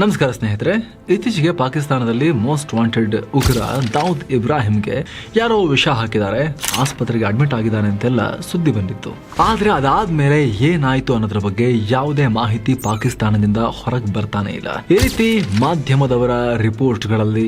ನಮಸ್ಕಾರ ಸ್ನೇಹಿತರೆ, ಇತ್ತೀಚೆಗೆ ಪಾಕಿಸ್ತಾನದಲ್ಲಿ ಮೋಸ್ಟ್ ವಾಂಟೆಡ್ ಉಗ್ರ ದಾವುದ್ ಇಬ್ರಾಹಿಂಗೆ ಯಾರೋ ವಿಷ ಹಾಕಿದ್ದಾರೆ, ಆಸ್ಪತ್ರೆಗೆ ಅಡ್ಮಿಟ್ ಆಗಿದ್ದಾನೆ ಅಂತೆಲ್ಲ ಸುದ್ದಿ ಬಂದಿತ್ತು. ಆದ್ರೆ ಅದಾದ್ಮೇಲೆ ಏನಾಯ್ತು ಅನ್ನೋದ್ರ ಬಗ್ಗೆ ಯಾವುದೇ ಮಾಹಿತಿ ಪಾಕಿಸ್ತಾನದಿಂದ ಹೊರಗೆ ಬರ್ತಾನೆ ಇಲ್ಲ. ಈ ರೀತಿ ಮಾಧ್ಯಮದವರ ರಿಪೋರ್ಟ್ಗಳಲ್ಲಿ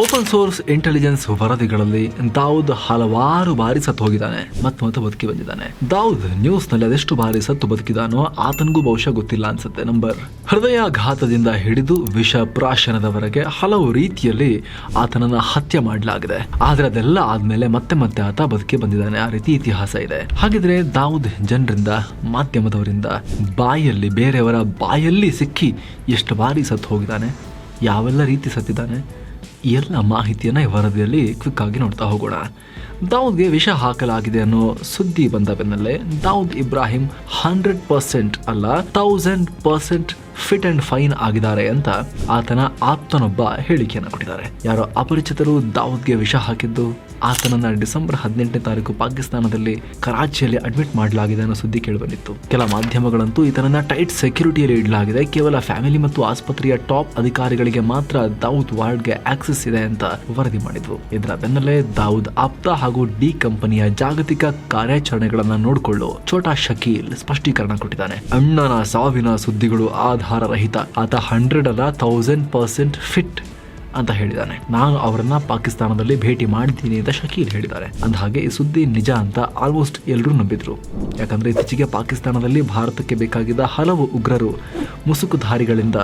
ಓಪನ್ ಸೋರ್ಸ್ ಇಂಟೆಲಿಜೆನ್ಸ್ ವರದಿಗಳಲ್ಲಿ ದಾವೂದ್ ಹಲವಾರು ಬಾರಿ ಸತ್ತು ಹೋಗಿದ್ದಾನೆ ಮತ್ತೆ ಮತ್ತೆ ಬದುಕಿ ಬಂದಿದ್ದಾನೆ. ದಾವೂದ್ ನ್ಯೂಸ್ನಲ್ಲಿ ಅದೆಷ್ಟು ಬಾರಿ ಸತ್ತು ಬದುಕಿದಾನೋ ಆತನಿಗೂ ಬಹುಶಃ ಗೊತ್ತಿಲ್ಲ ಅನ್ಸುತ್ತೆ, ನಂಬರ್. ಹೃದಯಾಘಾತದಿಂದ ಹಿಡಿದು ವಿಷ ಪ್ರಾಶನದವರೆಗೆ ಹಲವು ರೀತಿಯಲ್ಲಿ ಆತನನ್ನ ಹತ್ಯೆ ಮಾಡಲಾಗಿದೆ. ಆದ್ರೆ ಅದೆಲ್ಲ ಆದ್ಮೇಲೆ ಮತ್ತೆ ಮತ್ತೆ ಆತ ಬದುಕಿ ಬಂದಿದ್ದಾನೆ, ಆ ರೀತಿ ಇತಿಹಾಸ ಇದೆ. ಹಾಗಿದ್ರೆ ದಾವೂದ್ ಜನರಿಂದ, ಮಾಧ್ಯಮದವರಿಂದ, ಬಾಯಲ್ಲಿ, ಬೇರೆಯವರ ಬಾಯಲ್ಲಿ ಸಿಕ್ಕಿ ಎಷ್ಟು ಬಾರಿ ಸತ್ತು ಹೋಗಿದ್ದಾನೆ? ಯಾವೆಲ್ಲ ರೀತಿ ಸತ್ತಿದ್ದಾನೆ? ಎಲ್ಲ ಮಾಹಿತಿಯನ್ನು ಈ ವರದಿಯಲ್ಲಿ ಕ್ವಿಕ್ಕಾಗಿ ನೋಡ್ತಾ ಹೋಗೋಣ. ದಾವೂದ್ಗೆ ವಿಷ ಹಾಕಲಾಗಿದೆ ಅನ್ನೋ ಸುದ್ದಿ ಬಂದ ಬೆನ್ನಲ್ಲೇ ದಾವೂದ್ ಇಬ್ರಾಹಿಂ ಹಂಡ್ರೆಡ್ ಪರ್ಸೆಂಟ್ ಅಲ್ಲ thousand percent fit and fine ಆಗಿದ್ದಾರೆ ಅಂತ ಆತನ ಆಪ್ತನೊಬ್ಬ ಹೇಳಿಕೆಯನ್ನು ಕೊಟ್ಟಿದ್ದಾರೆ. ಯಾರೋ ಅಪರಿಚಿತರು ದಾವೂದ್ಗೆ ವಿಷ ಹಾಕಿದ್ದು ಆತನನ್ನ ಡಿಸೆಂಬರ್ ಹದಿನೆಂಟನೇ ತಾರೀಕು ಪಾಕಿಸ್ತಾನದಲ್ಲಿ ಕರಾಚಿಯಲ್ಲಿ ಅಡ್ಮಿಟ್ ಮಾಡಲಾಗಿದೆ ಅನ್ನೋ ಸುದ್ದಿ ಕೇಳಿಬಂದಿತ್ತು. ಕೆಲ ಮಾಧ್ಯಮಗಳಂತೂ ಇದನ್ನ ಟೈಟ್ ಸೆಕ್ಯೂರಿಟಿಯಲ್ಲಿ ಇಡಲಾಗಿದೆ. ಕೇವಲ ಫ್ಯಾಮಿಲಿ ಮತ್ತು ಆಸ್ಪತ್ರೆಯ ಟಾಪ್ ಅಧಿಕಾರಿಗಳಿಗೆ ಮಾತ್ರ ದಾವೂದ್ ವಾರ್ಡ್ಗೆ ಆಕ್ಸೆಸ್ ಇದೆ ಅಂತ ವರದಿ ಮಾಡಿದ್ರು. ಇದರ ಬೆನ್ನಲ್ಲೇ ದಾವೂದ್ ಆಪ್ತ ಹಾಗೂ ಡಿ ಕಂಪನಿಯ ಜಾಗತಿಕ ಕಾರ್ಯಾಚರಣೆಗಳನ್ನ ನೋಡಿಕೊಳ್ಳೋ ಛೋಟಾ ಶಕೀಲ್ ಸ್ಪಷ್ಟೀಕರಣ ಕೊಟ್ಟಿದ್ದಾನೆ. ಅಣ್ಣನ ಸಾವಿನ ಸುದ್ದಿಗಳು ಆಧಾರ ರಹಿತ ಆತ ಹಂಡ್ರೆಡ್ ಅಲ್ಲ ಥೌಸಂಡ್ ಪರ್ಸೆಂಟ್ ಫಿಟ್ ಅಂತ ಹೇಳಿದ್ದಾನೆ. ನಾನು ಅವರನ್ನ ಪಾಕಿಸ್ತಾನದಲ್ಲಿ ಭೇಟಿ ಮಾಡಿದ್ದೀನಿ ಅಂತ ಶಕೀಲ್ ಹೇಳಿದ್ದಾರೆ. ಹಾಗೆ ಈ ಸುದ್ದಿ ನಿಜ ಅಂತ ಆಲ್ಮೋಸ್ಟ್ ಎಲ್ಲರೂ ನಂಬಿದ್ರು. ಯಾಕಂದ್ರೆ ಇತ್ತೀಚೆಗೆ ಪಾಕಿಸ್ತಾನದಲ್ಲಿ ಭಾರತಕ್ಕೆ ಬೇಕಾಗಿದ್ದ ಹಲವು ಉಗ್ರರು ಮುಸುಕುಧಾರಿಗಳಿಂದ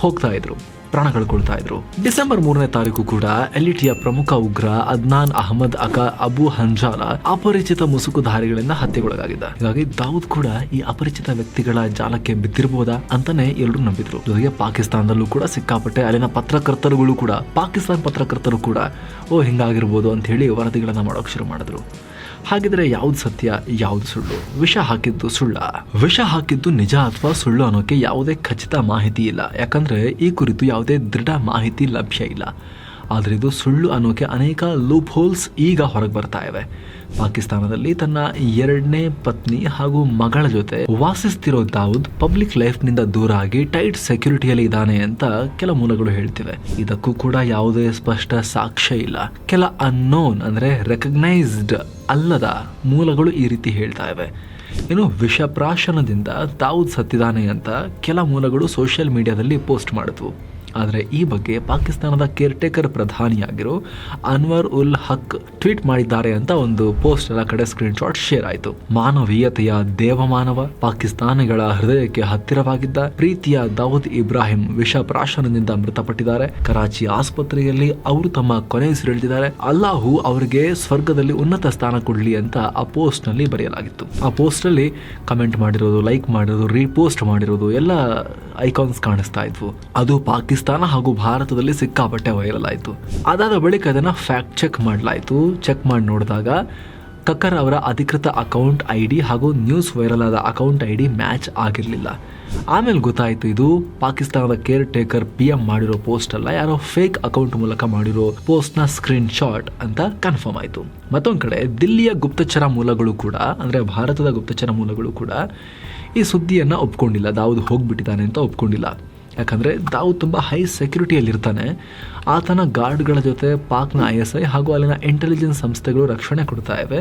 ಹೋಗ್ತಾ ಇದ್ರು. ಪ್ರಾಣ ಕಳ್ಕೊಳ್ತಾ ಇದ್ರು. ಡಿಸೆಂಬರ್ ಮೂರನೇ ತಾರೀಕು ಕೂಡ ಎಲ್ಇಟಿಯ ಪ್ರಮುಖ ಉಗ್ರ ಅದ್ನಾನ್ ಅಹಮದ್ ಅಕ ಅಬು ಹಂಜಾಲ ಅಪರಿಚಿತ ಮುಸುಕುಧಾರಿಗಳಿಂದ ಹತ್ಯೆಗೊಳಗಾಗಿದ್ದ. ಹೀಗಾಗಿ ದಾವೂದ್ ಕೂಡ ಈ ಅಪರಿಚಿತ ವ್ಯಕ್ತಿಗಳ ಜಾಲಕ್ಕೆ ಬಿದ್ದಿರಬಹುದಾ ಅಂತಾನೆ ಎಲ್ಲರೂ ನಂಬಿದ್ರು. ಜೊತೆಗೆ ಪಾಕಿಸ್ತಾನದಲ್ಲೂ ಕೂಡ ಸಿಕ್ಕಾಪಟ್ಟೆ ಅಲ್ಲಿನ ಪತ್ರಕರ್ತರುಗಳು ಕೂಡ, ಪಾಕಿಸ್ತಾನ ಪತ್ರಕರ್ತರು ಕೂಡ, ಓ ಹಿಂಗಾಗಿರ್ಬೋದು ಅಂತ ಹೇಳಿ ವರದಿಗಳನ್ನ ಮಾಡೋಕೆ ಶುರು ಮಾಡಿದ್ರು. ಹಾಗಿದ್ರೆ ಯಾವ್ದು ಸತ್ಯ, ಯಾವ್ದು ಸುಳ್ಳು? ವಿಷ ಹಾಕಿದ್ದು ಸುಳ್ಳ. ವಿಷ ಹಾಕಿದ್ದು ನಿಜ ಅಥವಾ ಸುಳ್ಳು ಅನ್ನೋಕೆ ಯಾವುದೇ ಖಚಿತ ಮಾಹಿತಿ ಇಲ್ಲ. ಯಾಕಂದ್ರೆ ಈ ಕುರಿತು ಯಾವುದೇ ದೃಢ ಮಾಹಿತಿ ಲಭ್ಯ ಇಲ್ಲ. ಆದರೆ ಇದು ಸುಳ್ಳು ಅನ್ನೋಕೆ ಅನೇಕ ಲೂಪ್ ಹೋಲ್ಸ್ ಈಗ ಹೊರಗೆ ಬರ್ತಾ ಇವೆ. ಪಾಕಿಸ್ತಾನದಲ್ಲಿ ತನ್ನ ಎರಡನೇ ಪತ್ನಿ ಹಾಗೂ ಮಗಳ ಜೊತೆ ವಾಸಿಸ್ತಿರೋ ದಾವೂದ್ ಪಬ್ಲಿಕ್ ಲೈಫ್ನಿಂದ ದೂರ ಆಗಿ ಟೈಟ್ ಸೆಕ್ಯೂರಿಟಿಯಲ್ಲಿ ಇದ್ದಾನೆ ಅಂತ ಕೆಲ ಮೂಲಗಳು ಹೇಳ್ತಿವೆ. ಇದಕ್ಕೂ ಕೂಡ ಯಾವುದೇ ಸ್ಪಷ್ಟ ಸಾಕ್ಷ್ಯ ಇಲ್ಲ. ಕೆಲ ಅನ್ನೋನ್ ಅಂದ್ರೆ ರೆಕಗ್ನೈಸ್ಡ್ ಅಲ್ಲದ ಮೂಲಗಳು ಈ ರೀತಿ ಹೇಳ್ತಾ ಇವೆ. ಏನು ವಿಷಪ್ರಾಶನದಿಂದ ದಾವೂದ್ ಸತ್ತಿದ್ದಾನೆ ಅಂತ ಕೆಲ ಮೂಲಗಳು ಸೋಷಿಯಲ್ ಮೀಡಿಯಾದಲ್ಲಿ ಪೋಸ್ಟ್ ಮಾಡಿದ್ವು ಆದರೆ ಈ ಬಗ್ಗೆ ಪಾಕಿಸ್ತಾನದ ಕೇರ್ಟೇಕರ್ ಪ್ರಧಾನಿಯಾಗಿರೋ ಅನ್ವರ್ ಉಲ್ ಹಕ್ ಟ್ವೀಟ್ ಮಾಡಿದ್ದಾರೆ ಅಂತ ಒಂದು ಪೋಸ್ಟ್ ಎಲ್ಲ ಕಡೆ ಸ್ಕ್ರೀನ್ ಶಾಟ್ ಶೇರ್ ಆಯಿತು. ಮಾನವೀಯತೆಯ ದೇವಮಾನವ ಪಾಕಿಸ್ತಾನಿಗಳ ಹೃದಯಕ್ಕೆ ಹತ್ತಿರವಾಗಿದ್ದ ಪ್ರೀತಿಯ ದೌದ್ ಇಬ್ರಾಹಿಂ ವಿಷ ಪ್ರಾಶನದಿಂದ ಮೃತಪಟ್ಟಿದ್ದಾರೆ. ಕರಾಚಿ ಆಸ್ಪತ್ರೆಯಲ್ಲಿ ಅವರು ತಮ್ಮ ಕೊನೆಯುಸಿರೆಳೆದಿದ್ದಾರೆ ಅಲ್ಲಾಹು ಅವರಿಗೆ ಸ್ವರ್ಗದಲ್ಲಿ ಉನ್ನತ ಸ್ಥಾನ ಕೊಡಲಿ ಅಂತ ಆ ಪೋಸ್ಟ್ನಲ್ಲಿ ಬರೆಯಲಾಗಿತ್ತು. ಆ ಪೋಸ್ಟ್ ಅಲ್ಲಿ ಕಮೆಂಟ್ ಮಾಡಿರೋದು ಲೈಕ್ ಮಾಡಿರೋದು ರೀಪೋಸ್ಟ್ ಮಾಡಿರೋದು ಎಲ್ಲ ಐಕಾನ್ಸ್ ಕಾಣಿಸ್ತಾ ಇದ್ವು. ಅದು ಪಾಕಿಸ್ತಾನ ಹಾಗೂ ಭಾರತದಲ್ಲಿ ಸಿಕ್ಕಾಪಟ್ಟೆ ವೈರಲ್ ಆಯಿತು. ಅದಾದ ಬಳಿಕ ಅದನ್ನು ಫ್ಯಾಕ್ಟ್ ಚೆಕ್ ಮಾಡಲಾಯಿತು. ಚೆಕ್ ಮಾಡಿ ನೋಡಿದಾಗ ಕಕ್ಕರ್ ಅವರ ಅಧಿಕೃತ ಅಕೌಂಟ್ ಐ ಡಿ ಹಾಗೂ ನ್ಯೂಸ್ ವೈರಲ್ ಆದ ಅಕೌಂಟ್ ಐ ಡಿ ಮ್ಯಾಚ್ ಆಗಿರಲಿಲ್ಲ. ಆಮೇಲೆ ಗೊತ್ತಾಯಿತು ಇದು ಪಾಕಿಸ್ತಾನದ ಕೇರ್ ಟೇಕರ್ ಪಿ ಎಂ ಮಾಡಿರೋ ಪೋಸ್ಟ್ ಅಲ್ಲ, ಯಾರೋ ಫೇಕ್ ಅಕೌಂಟ್ ಮೂಲಕ ಮಾಡಿರೋ ಪೋಸ್ಟ್ನ ಸ್ಕ್ರೀನ್ ಶಾಟ್ ಅಂತ ಕನ್ಫರ್ಮ್ ಆಯಿತು. ಮತ್ತೊಂದು ಕಡೆ ದಿಲ್ಲಿಯ ಗುಪ್ತಚರ ಮೂಲಗಳು ಕೂಡ, ಅಂದರೆ ಭಾರತದ ಗುಪ್ತಚರ ಮೂಲಗಳು ಕೂಡ ಈ ಸುದ್ದಿಯನ್ನು ಒಪ್ಕೊಂಡಿಲ್ಲ, ದಾವೂದ್ ಹೋಗ್ಬಿಟ್ಟಿದ್ದಾನೆ ಅಂತ ಒಪ್ಕೊಂಡಿಲ್ಲ. ಯಾಕಂದರೆ ದಾವೂದ್ ತುಂಬ ಹೈ ಸೆಕ್ಯೂರಿಟಿಯಲ್ಲಿರ್ತಾನೆ ಆತನ ಗಾರ್ಡ್ಗಳ ಜೊತೆ ಪಾಕ್ನ ಐ ಎಸ್ ಐ ಹಾಗೂ ಅಲ್ಲಿನ ಇಂಟೆಲಿಜೆನ್ಸ್ ಸಂಸ್ಥೆಗಳು ರಕ್ಷಣೆ ಕೊಡ್ತಾ ಇವೆ.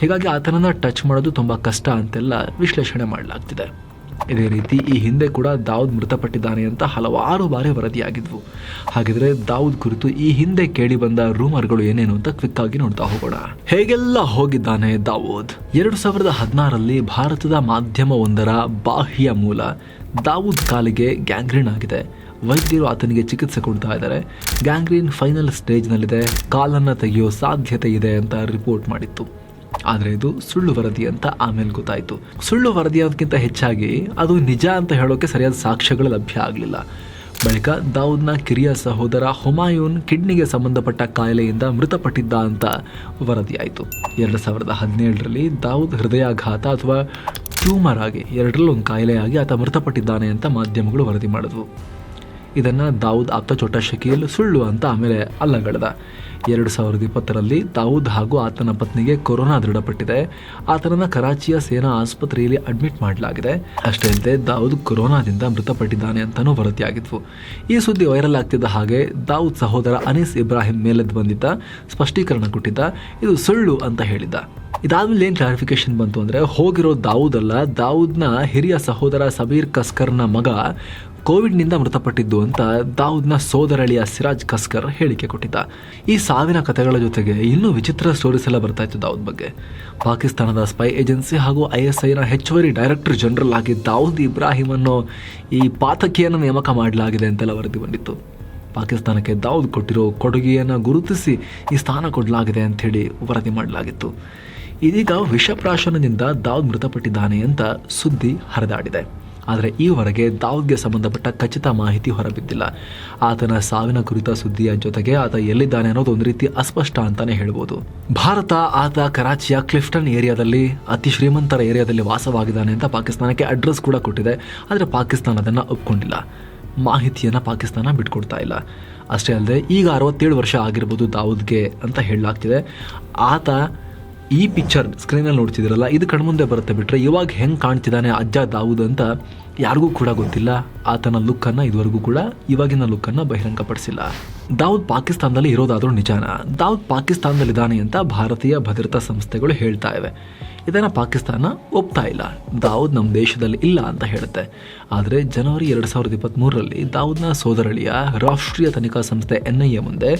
ಹೀಗಾಗಿ ಆತನನ್ನು ಟಚ್ ಮಾಡೋದು ತುಂಬ ಕಷ್ಟ ಅಂತೆಲ್ಲ ವಿಶ್ಲೇಷಣೆ ಮಾಡಲಾಗ್ತಿದೆ. ಇದೇ ರೀತಿ ಈ ಹಿಂದೆ ಕೂಡ ದಾವೂದ್ ಮೃತಪಟ್ಟಿದ್ದಾನೆ ಅಂತ ಹಲವಾರು ಬಾರಿ ವರದಿಯಾಗಿದ್ವು. ಹಾಗಿದ್ರೆ ದಾವೂದ್ ಕುರಿತು ಈ ಹಿಂದೆ ಕೇಳಿ ಬಂದ ರೂಮರ್ಗಳು ಏನೇನು ಅಂತ ಕ್ವಿಕ್ ಆಗಿ ನೋಡ್ತಾ ಹೋಗೋಣ. ಹೇಗೆಲ್ಲ ಹೋಗಿದ್ದಾನೆ ದಾವೂದ್? ಎರಡು ಸಾವಿರದ ಹದಿನಾರರಲ್ಲಿ ಭಾರತದ ಮಾಧ್ಯಮವೊಂದರ ಬಾಹ್ಯ ಮೂಲ ದಾವೂದ್ ಕಾಲಿಗೆ ಗ್ಯಾಂಗ್ರೀನ್ ಆಗಿದೆ. ವೈದ್ಯರು ಆತನಿಗೆ ಚಿಕಿತ್ಸೆ ಕೊಡ್ತಾ ಇದ್ದಾರೆ. ಗ್ಯಾಂಗ್ರೀನ್ ಫೈನಲ್ ಸ್ಟೇಜ್ನಲ್ಲಿದೆ. ಕಾಲನ್ನು ತೆಗೆಯೋ ಸಾಧ್ಯತೆ ಇದೆ ಅಂತ ರಿಪೋರ್ಟ್ ಮಾಡಿತ್ತು. ಆದರೆ ಇದು ಸುಳ್ಳು ವರದಿ ಅಂತ ಆಮೇಲೆ ಗೊತ್ತಾಯಿತು. ಸುಳ್ಳು ವರದಿ ಅನ್ನೋದಕ್ಕಿಂತ ಹೆಚ್ಚಾಗಿ ಅದು ನಿಜ ಅಂತ ಹೇಳೋಕೆ ಸರಿಯಾದ ಸಾಕ್ಷ್ಯಗಳು ಲಭ್ಯ ಆಗಲಿಲ್ಲ. ಬಳಿಕ ದಾವೂದ್ನ ಕಿರಿಯ ಸಹೋದರ ಹುಮಾಯೂನ್ ಕಿಡ್ನಿಗೆ ಸಂಬಂಧಪಟ್ಟ ಕಾಯಿಲೆಯಿಂದ ಮೃತಪಟ್ಟಿದ್ದ ಅಂತ ವರದಿಯಾಯಿತು. ಎರಡು ಸಾವಿರದ ಹದಿನೇಳರಲ್ಲಿ ದಾವೂದ್ ಹೃದಯಾಘಾತ ಅಥವಾ ಟ್ಯೂಮರ್ ಆಗಿ ಎರಡರಲ್ಲೂ ಒಂದು ಆಗಿ ಆತ ಮೃತಪಟ್ಟಿದ್ದಾನೆ ಅಂತ ಮಾಧ್ಯಮಗಳು ವರದಿ ಮಾಡಿದ್ವು. ಇದನ್ನ ದಾವೂದ್ ಆಪ್ತ ಚೋಟ ಶಕೀಲ್ ಸುಳ್ಳು ಅಂತ ಆಮೇಲೆ ಅಲ್ಲಗಳದ. ಎರಡು ಸಾವಿರದ ಇಪ್ಪತ್ತರಲ್ಲಿ ದಾವೂದ್ ಹಾಗೂ ಆತನ ಪತ್ನಿಗೆ ಕೊರೋನಾ ದೃಢಪಟ್ಟಿದೆ. ಆತನನ್ನು ಕರಾಚಿಯ ಸೇನಾ ಆಸ್ಪತ್ರೆಯಲ್ಲಿ ಅಡ್ಮಿಟ್ ಮಾಡಲಾಗಿದೆ. ಅಷ್ಟೇ ಅಲ್ಲದೆ ದಾವೂದ್ ಕೊರೋನಾದಿಂದ ಮೃತಪಟ್ಟಿದ್ದಾನೆ ಅಂತಲೂ ವರದಿಯಾಗಿದ್ವು. ಈ ಸುದ್ದಿ ವೈರಲ್ ಆಗ್ತಿದ್ದ ಹಾಗೆ ದಾವೂದ್ ಸಹೋದರ ಅನೀಸ್ ಇಬ್ರಾಹಿಂ ಮೇಲೆದ್ದು ಬಂದಿದ್ದ, ಸ್ಪಷ್ಟೀಕರಣ ಕೊಟ್ಟಿದ್ದ, ಇದು ಸುಳ್ಳು ಅಂತ ಹೇಳಿದ್ದ. ಇದಾದ್ಮೇಲೆ ಏನು ಕ್ಲಾರಿಫಿಕೇಶನ್ ಬಂತು ಅಂದರೆ, ಹೋಗಿರೋ ದಾವೂದ್ ಅಲ್ಲ ದಾವೂದ್ನ ಹಿರಿಯ ಸಹೋದರ ಸಬೀರ್ ಕಸ್ಕರ್ನ ಮಗ ಕೋವಿಡ್ನಿಂದ ಮೃತಪಟ್ಟಿದ್ದು ಅಂತ ದಾವೂದ್ನ ಸೋದರಳಿಯ ಸಿರಾಜ್ ಕಸ್ಕರ್ ಹೇಳಿಕೆ ಕೊಟ್ಟಿದ್ದ. ಈ ಸಾವಿನ ಕಥೆಗಳ ಜೊತೆಗೆ ಇನ್ನೂ ವಿಚಿತ್ರ ಸ್ಟೋರೀಸ್ ಎಲ್ಲ ಬರ್ತಾ ಇತ್ತು ದಾವೂದ್ ಬಗ್ಗೆ. ಪಾಕಿಸ್ತಾನದ ಸ್ಪೈ ಏಜೆನ್ಸಿ ಹಾಗೂ ಐ ಎಸ್ ಐನ ಹೆಚ್ಚುವರಿ ಡೈರೆಕ್ಟರ್ ಜನರಲ್ ಆಗಿ ದಾವೂದ್ ಇಬ್ರಾಹಿಂ ಅನ್ನೋ ಈ ಪಾತಕಿಯನ್ನು ನೇಮಕ ಮಾಡಲಾಗಿದೆ ಅಂತೆಲ್ಲ ವರದಿ ಬಂದಿತ್ತು. ಪಾಕಿಸ್ತಾನಕ್ಕೆ ದಾವೂದ್ ಕೊಟ್ಟಿರೋ ಕೊಡುಗೆಯನ್ನು ಗುರುತಿಸಿ ಈ ಸ್ಥಾನ ಕೊಡಲಾಗಿದೆ ಅಂಥೇಳಿ ವರದಿ ಮಾಡಲಾಗಿತ್ತು. ಇದೀಗ ವಿಷಪ್ರಾಶನದಿಂದ ದಾವೂದ್ ಮೃತಪಟ್ಟಿದ್ದಾನೆ ಅಂತ ಸುದ್ದಿ ಹರಿದಾಡಿದೆ. ಆದರೆ ಈವರೆಗೆ ದಾವೂದ್ಗೆ ಸಂಬಂಧಪಟ್ಟ ಖಚಿತ ಮಾಹಿತಿ ಹೊರಬಿದ್ದಿಲ್ಲ. ಆತನ ಸಾವಿನ ಕುರಿತ ಸುದ್ದಿಯ ಜೊತೆಗೆ ಆತ ಎಲ್ಲಿದ್ದಾನೆ ಅನ್ನೋದು ಒಂದು ರೀತಿ ಅಸ್ಪಷ್ಟ ಅಂತಾನೆ ಹೇಳ್ಬೋದು. ಭಾರತ ಆತ ಕರಾಚಿಯ ಕ್ಲಿಫ್ಟನ್ ಏರಿಯಾದಲ್ಲಿ, ಅತಿ ಶ್ರೀಮಂತರ ಏರಿಯಾದಲ್ಲಿ ವಾಸವಾಗಿದ್ದಾನೆ ಅಂತ ಪಾಕಿಸ್ತಾನಕ್ಕೆ ಅಡ್ರೆಸ್ ಕೂಡ ಕೊಟ್ಟಿದೆ. ಆದರೆ ಪಾಕಿಸ್ತಾನ ಅದನ್ನು ಒಪ್ಕೊಂಡಿಲ್ಲ. ಮಾಹಿತಿಯನ್ನು ಪಾಕಿಸ್ತಾನ ಬಿಟ್ಕೊಡ್ತಾ ಇಲ್ಲ. ಅಷ್ಟೇ ಅಲ್ಲದೆ ಈಗ ಅರವತ್ತೇಳು ವರ್ಷ ಆಗಿರ್ಬೋದು ದಾವೂದ್ಗೆ ಅಂತ ಹೇಳಲಾಗ್ತಿದೆ. ಆತ ಈ ಪಿಕ್ಚರ್ ಸ್ಕ್ರೀನಲ್ಲಿ ನೋಡ್ತಿದ್ದೀರಲ್ಲ, ಇದು ಕಣ್ಮುಂದೆ ಬರುತ್ತೆ ಬಿಟ್ಟರೆ ಇವಾಗ ಹೆಂಗೆ ಕಾಣ್ತಿದ್ದಾನೆ ಅಜ್ಜ ದಾವೂದ್ ಅಂತ ಯಾರಿಗೂ ಕೂಡ ಗೊತ್ತಿಲ್ಲ. ಆತನ ಲುಕ್ಕನ್ನು ಇದುವರೆಗೂ ಕೂಡ ಇವಾಗಿನ ಲುಕ್ಕನ್ನು ಬಹಿರಂಗಪಡಿಸಿಲ್ಲ. ದಾವೂದ್ ಪಾಕಿಸ್ತಾನದಲ್ಲಿ ಇರೋದಾದರೂ ನಿಜಾನ. ದಾವೂದ್ ಪಾಕಿಸ್ತಾನದಲ್ಲಿದ್ದಾನೆ ಅಂತ ಭಾರತೀಯ ಭದ್ರತಾ ಸಂಸ್ಥೆಗಳು ಹೇಳ್ತಾ ಇವೆ. ಇದನ್ನು ಪಾಕಿಸ್ತಾನ ಒಪ್ತಾ ಇಲ್ಲ. ದಾವೂದ್ ನಮ್ಮ ದೇಶದಲ್ಲಿ ಇಲ್ಲ ಅಂತ ಹೇಳುತ್ತೆ. ಆದರೆ ಜನವರಿ ಎರಡು ಸಾವಿರದ ಇಪ್ಪತ್ತ್ಮೂರರಲ್ಲಿ ದಾವೂದ್ನ ಸೋದರಳಿಯ ರಾಷ್ಟ್ರೀಯ ತನಿಖಾ ಸಂಸ್ಥೆ ಎನ್ ಐ ಎ ಮುಂದೆ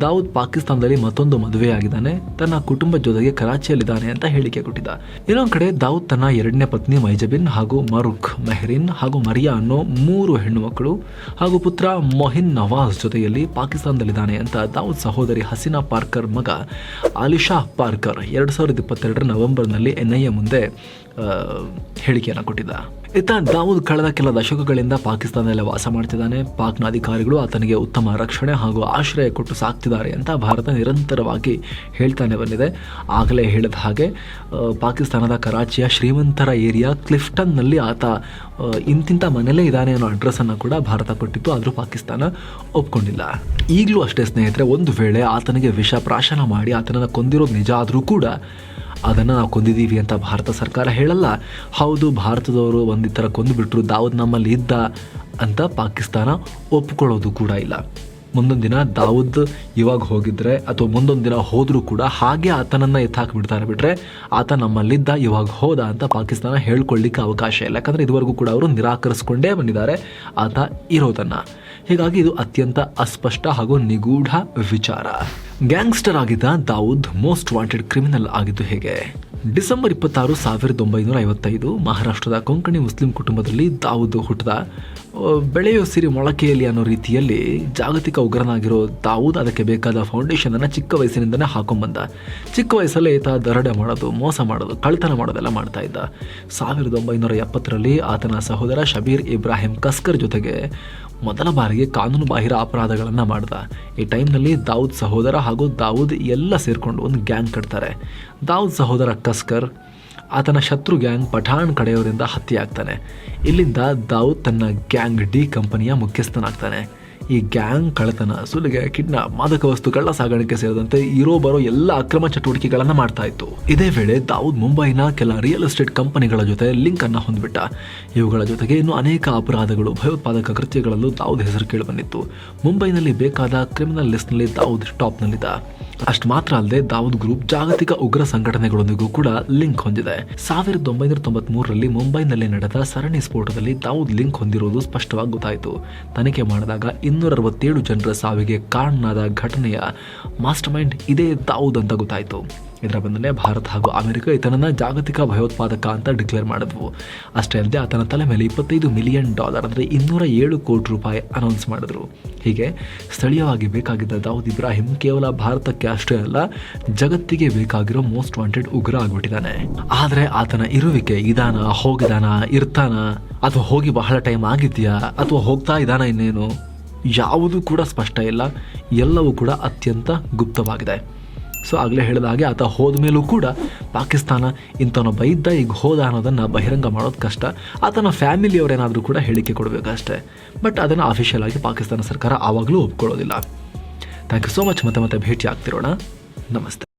ದಾವೂದ್ ಪಾಕಿಸ್ತಾನದಲ್ಲಿ ಮತ್ತೊಂದು ಮದುವೆಯಾಗಿದ್ದಾನೆ ತನ್ನ ಕುಟುಂಬದ ಜೊತೆಗೆ ಕರಾಚಿಯಲ್ಲಿದ್ದಾನೆ ಅಂತ ಹೇಳಿಕೆ ಕೊಟ್ಟಿದ್ದ. ಇನ್ನೊಂದು ಕಡೆ ದಾವೂದ್ ತನ್ನ ಎರಡನೇ ಪತ್ನಿ ಮೈಜಬಿನ್ ಹಾಗೂ ಮರುಖ್ ಮೆಹರಿನ್ ಹಾಗೂ ಮರಿಯಾ ಅನ್ನೋ ಮೂರು ಹೆಣ್ಣು ಮಕ್ಕಳು ಹಾಗೂ ಪುತ್ರ ಮೊಹಿನ್ ನವಾಜ್ ಜೊತೆಯಲ್ಲಿ ಪಾಕಿಸ್ತಾನದಲ್ಲಿದ್ದಾನೆ ಅಂತ ದಾವೂದ್ ಸಹೋದರಿ ಹಸೀನಾ ಪಾರ್ಕರ್ ಮಗ ಅಲಿಶಾ ಪಾರ್ಕರ್ ಎರಡು ಸಾವಿರದ ಇಪ್ಪತ್ತೆರಡರ ನವೆಂಬರ್ನಲ್ಲಿ ಎನ್ ಐ ಎ ಮುಂದೆ ಹೇಳಿಕೆಯನ್ನು ಕೊಟ್ಟಿದ್ದ. ಇತ್ತ ದಾವೂದ್ ಕಳೆದ ಕೆಲ ದಶಕಗಳಿಂದ ಪಾಕಿಸ್ತಾನದಲ್ಲೇ ವಾಸ ಮಾಡ್ತಿದ್ದಾನೆ. ಪಾಕ್ನ ಅಧಿಕಾರಿಗಳು ಆತನಿಗೆ ಉತ್ತಮ ರಕ್ಷಣೆ ಹಾಗೂ ಆಶ್ರಯ ಕೊಟ್ಟು ಸಾಕ್ತಿದ್ದಾರೆ ಅಂತ ಭಾರತ ನಿರಂತರವಾಗಿ ಹೇಳ್ತಾನೆ ಬಂದಿದೆ. ಆಗಲೇ ಹೇಳಿದ ಹಾಗೆ ಪಾಕಿಸ್ತಾನದ ಕರಾಚಿಯ ಶ್ರೀಮಂತರ ಏರಿಯಾ ಕ್ಲಿಫ್ಟನ್ನಲ್ಲಿ ಆತ ಇಂತಿಂಥ ಮನೇಲೇ ಇದ್ದಾನೆ ಅನ್ನೋ ಅಡ್ರೆಸ್ಸನ್ನು ಕೂಡ ಭಾರತ ಕೊಟ್ಟಿತ್ತು. ಆದರೂ ಪಾಕಿಸ್ತಾನ ಒಪ್ಕೊಂಡಿಲ್ಲ. ಈಗಲೂ ಅಷ್ಟೇ ಸ್ನೇಹಿತರೆ, ಒಂದು ವೇಳೆ ಆತನಿಗೆ ವಿಷ ಪ್ರಾಶನ ಮಾಡಿ ಆತನನ್ನು ಕೊಂದಿರೋದು ನಿಜ ಆದರೂ ಕೂಡ ಅದನ್ನು ನಾವು ಕೊಂದಿದ್ದೀವಿ ಅಂತ ಭಾರತ ಸರ್ಕಾರ ಹೇಳಲ್ಲ. ಹೌದು, ಭಾರತದವರು ಒಂದು ಥರ ಕೊಂದುಬಿಟ್ರು, ದಾವೂದ್ ನಮ್ಮಲ್ಲಿ ಇದ್ದ ಅಂತ ಪಾಕಿಸ್ತಾನ ಒಪ್ಕೊಳ್ಳೋದು ಕೂಡ ಇಲ್ಲ. ಮುಂದೊಂದು ದಿನ ದಾವೂದ್ ಇವಾಗ ಹೋಗಿದ್ರೆ ಅಥವಾ ಮುಂದೊಂದು ದಿನ ಹೋದರೂ ಕೂಡ ಹಾಗೆ ಆತನನ್ನು ಎತ್ತಾಕ್ಬಿಡ್ತಾರೆ ಬಿಟ್ಟರೆ ಆತ ನಮ್ಮಲ್ಲಿದ್ದ ಇವಾಗ ಹೋದ ಅಂತ ಪಾಕಿಸ್ತಾನ ಹೇಳ್ಕೊಳ್ಳಿಕ್ಕೆ ಅವಕಾಶ ಇಲ್ಲ. ಯಾಕಂದರೆ ಇದುವರೆಗೂ ಕೂಡ ಅವರು ನಿರಾಕರಿಸ್ಕೊಂಡೇ ಬಂದಿದ್ದಾರೆ. ಆತ ಇರೋದನ್ನು. ಹೀಗಾಗಿ ಇದು ಅತ್ಯಂತ ಅಸ್ಪಷ್ಟ ಹಾಗೂ ನಿಗೂಢ ವಿಚಾರ. ಗ್ಯಾಂಗ್ಸ್ಟರ್ ಆಗಿದ್ದ ದಾವೂದ್ ಮೋಸ್ಟ್ ವಾಂಟೆಡ್ ಕ್ರಿಮಿನಲ್ ಆಗಿದ್ದು ಹೇಗೆ? ಡಿಸೆಂಬರ್ ಇಪ್ಪತ್ತಾರು ಸಾವಿರದ ಒಂಬೈನೂರ ಐವತ್ತೈದು ಮಹಾರಾಷ್ಟ್ರದ ಕೊಂಕಣಿ ಮುಸ್ಲಿಂ ಕುಟುಂಬದಲ್ಲಿ ದಾವೂದ್ ಹುಟ್ಟದ ಬೆಳೆಯೋ ಸಿರಿ ಮೊಳಕೆಯಲ್ಲಿ ಅನ್ನೋ ರೀತಿಯಲ್ಲಿ ಜಾಗತಿಕ ಉಗ್ರನಾಗಿರೋ ದಾವೂದ್ ಅದಕ್ಕೆ ಬೇಕಾದ ಫೌಂಡೇಶನ್ ಅನ್ನ ಚಿಕ್ಕ ವಯಸ್ಸಿನಿಂದನೇ ಹಾಕೊಂಡ್ಬಂದ. ಚಿಕ್ಕ ವಯಸ್ಸಲ್ಲೇ ಈತ ದರಡೆ ಮಾಡೋದು, ಮೋಸ ಮಾಡೋದು ಕಳ್ತನ ಮಾಡೋದೆಲ್ಲ ಮಾಡ್ತಾ ಇದ್ದ. ಸಾವಿರದ ಒಂಬೈನೂರ ಎಪ್ಪತ್ತರಲ್ಲಿ ಆತನ ಸಹೋದರ ಶಬೀರ್ ಇಬ್ರಾಹಿಂ ಕಸ್ಕರ್ ಜೊತೆಗೆ ಮೊದಲ ಬಾರಿಗೆ ಕಾನೂನು ಬಾಹಿರ ಅಪರಾಧಗಳನ್ನು ಮಾಡ್ದ. ಈ ಟೈಮ್ನಲ್ಲಿ ದಾವೂದ್ ಸಹೋದರ ಹಾಗೂ ದಾವೂದ್ ಎಲ್ಲ ಸೇರಿಕೊಂಡು ಒಂದು ಗ್ಯಾಂಗ್ ಕಟ್ತಾರೆ. ದಾವೂದ್ ಸಹೋದರ ಕಸ್ಕರ್, ಆತನ ಶತ್ರು ಗ್ಯಾಂಗ್ ಪಠಾಣ್ ಕಡೆಯವರಿಂದ ಹತ್ಯೆಯಾಗ್ತಾನೆ ಇಲ್ಲಿಂದ ದಾವೂದ್ ತನ್ನ ಗ್ಯಾಂಗ್ ಡಿ ಕಂಪನಿಯ ಮುಖ್ಯಸ್ಥನಾಗ್ತಾನೆ. ಈ ಗ್ಯಾಂಗ್ ಕಳ್ಳತನ, ಸುಲಿಗೆ, ಕಿಡ್ನಾಪ್, ಮಾದಕ ವಸ್ತು, ಕಳ್ಳ ಸಾಗಾಣಿಕೆ ಸೇರಿದಂತೆ ಇರೋ ಬರೋ ಎಲ್ಲ ಅಕ್ರಮ ಚಟುವಟಿಕೆಗಳನ್ನು ಮಾಡ್ತಾ ಇತ್ತು. ಇದೇ ವೇಳೆ ದಾವೂದ್ ಮುಂಬೈನ ಕೆಲ ರಿಯಲ್ ಎಸ್ಟೇಟ್ ಕಂಪನಿಗಳ ಜೊತೆ ಲಿಂಕ್ ಅನ್ನ ಹೊಂದ್ಬಿಟ್ಟ. ಇವುಗಳ ಜೊತೆಗೆ ಇನ್ನು ಅನೇಕ ಅಪರಾಧಗಳು, ಭಯೋತ್ಪಾದಕ ಕೃತ್ಯಗಳಲ್ಲೂ ದಾವೂದ್ ಹೆಸರು ಕೇಳಿಬಂದಿತ್ತು ಮುಂಬೈನಲ್ಲಿ ಬೇಕಾದ ಕ್ರಿಮಿನಲ್ ಲಿಸ್ಟ್ನಲ್ಲಿ ದಾವೂದ್ ಟಾಪ್ನಲ್ಲಿದ್ದ. ಅಷ್ಟು ಮಾತ್ರ ಅಲ್ಲದೆ ದಾವೂದ್ ಗ್ರೂಪ್ ಜಾಗತಿಕ ಉಗ್ರ ಸಂಘಟನೆಗಳೊಂದಿಗೂ ಕೂಡ ಲಿಂಕ್ ಹೊಂದಿದೆ. ಸಾವಿರದ ಒಂಬೈನೂರ ತೊಂಬತ್ ಮೂರರಲ್ಲಿ ಮುಂಬೈನಲ್ಲಿ ನಡೆದ ಸರಣಿ ಸ್ಫೋಟದಲ್ಲಿ ದಾವೂದ್ ಲಿಂಕ್ ಹೊಂದಿರುವುದು ಸ್ಪಷ್ಟವಾಗಿ ಗೊತ್ತಾಯಿತು. ತನಿಖೆ ಮಾಡಿದಾಗ ಇನ್ನೂರ ಅರವತ್ತೇಳು ಜನರ ಸಾವಿಗೆ ಕಾರಣನಾದ ಘಟನೆಯ ಮಾಸ್ಟರ್ ಮೈಂಡ್ ಇದೇ ದಾವೂದ್ ಅಂತ ಗೊತ್ತಾಯಿತು. ಇದರ ಬಂದನೆ ಭಾರತ ಹಾಗೂ ಅಮೆರಿಕ ಈತನನ್ನು ಜಾಗತಿಕ ಭಯೋತ್ಪಾದಕ ಅಂತ ಡಿಕ್ಲೇರ್ ಮಾಡಿದ್ವು. ಅಷ್ಟೇ ಅಲ್ಲದೆ ಆತನ ತಲೆ ಮೇಲೆ ಇಪ್ಪತ್ತೈದು ಮಿಲಿಯನ್ ಡಾಲರ್ ಅಂದರೆ ಇನ್ನೂರ ಏಳು ಕೋಟಿ ರೂಪಾಯಿ ಅನೌನ್ಸ್ ಮಾಡಿದ್ರು. ಹೀಗೆ ಸ್ಥಳೀಯವಾಗಿ ಬೇಕಾಗಿದ್ದ ದಾವೂದ್ ಇಬ್ರಾಹಿಂ ಕೇವಲ ಭಾರತಕ್ಕೆ ಅಷ್ಟೇ ಅಲ್ಲ, ಜಗತ್ತಿಗೆ ಬೇಕಾಗಿರೋ ಮೋಸ್ಟ್ ವಾಂಟೆಡ್ ಉಗ್ರ ಆಗ್ಬಿಟ್ಟಿದ್ದಾನೆ. ಆದರೆ ಆತನ ಇರುವಿಕೆ ಇದಾನ, ಹೋಗಿದಾನ, ಇರ್ತಾನ, ಅಥವಾ ಹೋಗಿ ಬಹಳ ಟೈಮ್ ಆಗಿದೆಯಾ, ಅಥವಾ ಹೋಗ್ತಾ ಇದ್ದಾನ ಇನ್ನೇನು? ಯಾವುದೂ ಕೂಡ ಸ್ಪಷ್ಟ ಇಲ್ಲ. ಎಲ್ಲವೂ ಕೂಡ ಅತ್ಯಂತ ಗುಪ್ತವಾಗಿದೆ. ಸೊ ಆಗಲೇ ಹೇಳಿದ ಹಾಗೆ ಆತ ಹೋದ ಮೇಲೂ ಕೂಡ ಪಾಕಿಸ್ತಾನ ಇಂಥನೊಬ್ಬ ಇದ್ದ ಈಗ ಹೋದ ಅನ್ನೋದನ್ನು ಬಹಿರಂಗ ಮಾಡೋದು ಕಷ್ಟ. ಆತನ ಫ್ಯಾಮಿಲಿಯವರೇನಾದರೂ ಕೂಡ ಹೇಳಿಕೆ ಕೊಡಬೇಕಷ್ಟೇ ಬಟ್ ಅದನ್ನು ಅಫಿಷಿಯಲ್ ಆಗಿ ಪಾಕಿಸ್ತಾನ ಸರ್ಕಾರ ಆವಾಗಲೂ ಒಪ್ಕೊಳ್ಳೋದಿಲ್ಲ. ಥ್ಯಾಂಕ್ ಯು ಸೋ ಮಚ್ ಮತ್ತೆ ಮತ್ತೆ ಭೇಟಿ ಆಗ್ತಿರೋಣ ನಮಸ್ತೆ.